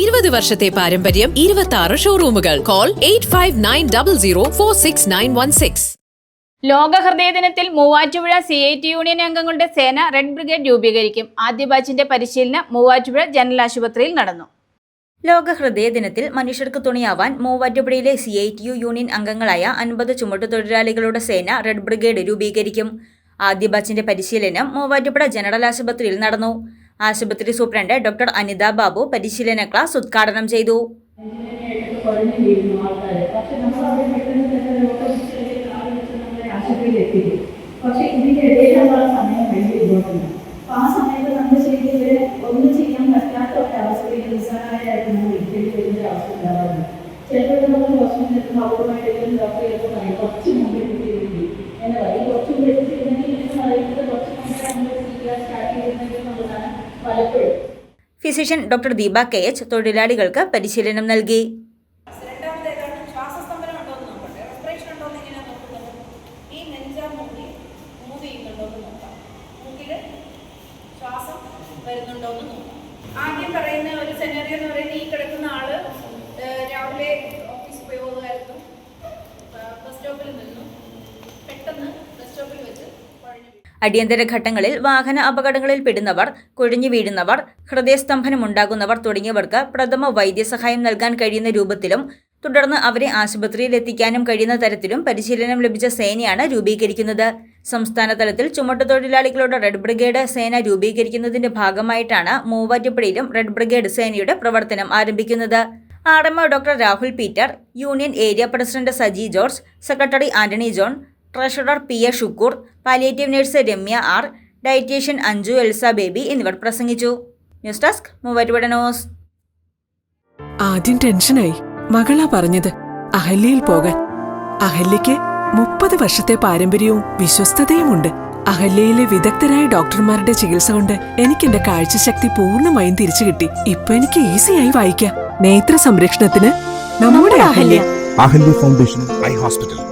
ഇരുപത് വർഷത്തെ പാരമ്പര്യം ഇരുപത്തി ആറ് ഷോറൂമുകൾ call eight five nine double zero four six nine one six ലോക ഹൃദയ ദിനത്തിൽ Muvattupuzha C I T union അംഗങ്ങളുടെ സേന റെഡ് ബ്രിഗേഡ് രൂപീകരിക്കും. ആദ്യ ബാച്ചിന്റെ പരിശീലനം മൂവാറ്റുപുഴ ജനറൽ ആശുപത്രിയിൽ നടന്നു. ലോക ഹൃദയ ദിനത്തിൽ മനുഷ്യർക്ക് തുണിയാവാൻ മൂവാറ്റുപുഴയിലെ C I T U union അംഗങ്ങളായ അൻപത് ചുമട്ടുതൊഴിലാളികളുടെ സേന റെഡ് ബ്രിഗേഡ് രൂപീകരിക്കും. ആദ്യ ബാച്ചിന്റെ പരിശീലനം മൂവാറ്റുപുഴ ജനറൽ ആശുപത്രിയിൽ നടന്നു. ആശുപത്രി സൂപ്രണ്ട് ഡോക്ടർ അനിത ബാബു പരിശീലന ക്ലാസ് ഉദ്ഘാടനം ചെയ്തു. പക്ഷെ ഇതിന്റെ ഇടയിലുള്ള സമയം വേണ്ടി ഇമ്പോർട്ടന്റ് അപ്പൊ ആ സമയത്ത് നമ്മൾ ശരിക്കും ഒന്നും ചെയ്യാൻ പറ്റാത്ത ഒരവസ്ഥയിൽ നിസ്സഹായമായിട്ട് നമ്മൾ വീട്ടിൽ വരുന്ന ഒരു അവസ്ഥ ഉണ്ടാവാറുണ്ട്. ചിലപ്പോൾ നമ്മൾ ഹോസ്പിറ്റലിൽ എത്തുമ്പോൾ physician doctor Deepa K H തൊഴിലാളികൾക്ക് പരിശീലനം നൽകി. ആദ്യം പറയുന്ന ഒരു സെനറി എന്ന് പറയുന്നത് ഈ കിടക്കുന്ന ആൾ രാവിലെ അടിയന്തര ഘട്ടങ്ങളിൽ വാഹന അപകടങ്ങളിൽ പെടുന്നവർ കുഴഞ്ഞു വീഴുന്നവർ ഹൃദയസ്തംഭനമുണ്ടാകുന്നവർ തുടങ്ങിയവർക്ക് പ്രഥമ വൈദ്യസഹായം നൽകാൻ കഴിയുന്ന രൂപത്തിലും തുടർന്ന് അവരെ ആശുപത്രിയിൽ എത്തിക്കാനും കഴിയുന്ന തരത്തിലും പരിശീലനം ലഭിച്ച സേനയാണ് രൂപീകരിക്കുന്നത്. സംസ്ഥാന തലത്തിൽ ചുമട്ടുതൊഴിലാളികളുടെ റെഡ് ബ്രിഗേഡ് സേന രൂപീകരിക്കുന്നതിന്റെ ഭാഗമായിട്ടാണ് മൂവാറ്റുപുഴയിലും റെഡ് ബ്രിഗേഡ് സേനയുടെ പ്രവർത്തനം ആരംഭിക്കുന്നത്. R doctor Rahul Peter union area president Saji George secretary Antony John treasurer P A Shukkur palliative nurse Ramya R dietitian Anju Elsa Baby എന്നിവർ പ്രസംഗിച്ചു. News desk Muvattupuzha news. ആദ്യം ടെൻഷനായി. മകളാ പറഞ്ഞത് അഹല്യയിൽ പോകാൻ. അഹല്യയ്ക്ക് മുപ്പത് വർഷത്തെ പാരമ്പര്യവും വിശ്വസ്തതയുമുണ്ട്. അഹല്യയിലെ വിദഗ്ധരായ ഡോക്ടർമാരുടെ ചികിത്സ കൊണ്ട് എനിക്ക് എന്റെ കാഴ്ചശക്തി പൂർണമായും തിരിച്ചു കിട്ടി. ഇപ്പൊ എനിക്ക് ഈസിയായി വായിക്കാം. നേത്ര സംരക്ഷണത്തിന് നമ്മുടെ Ahalya. Ahalya foundation eye hospital.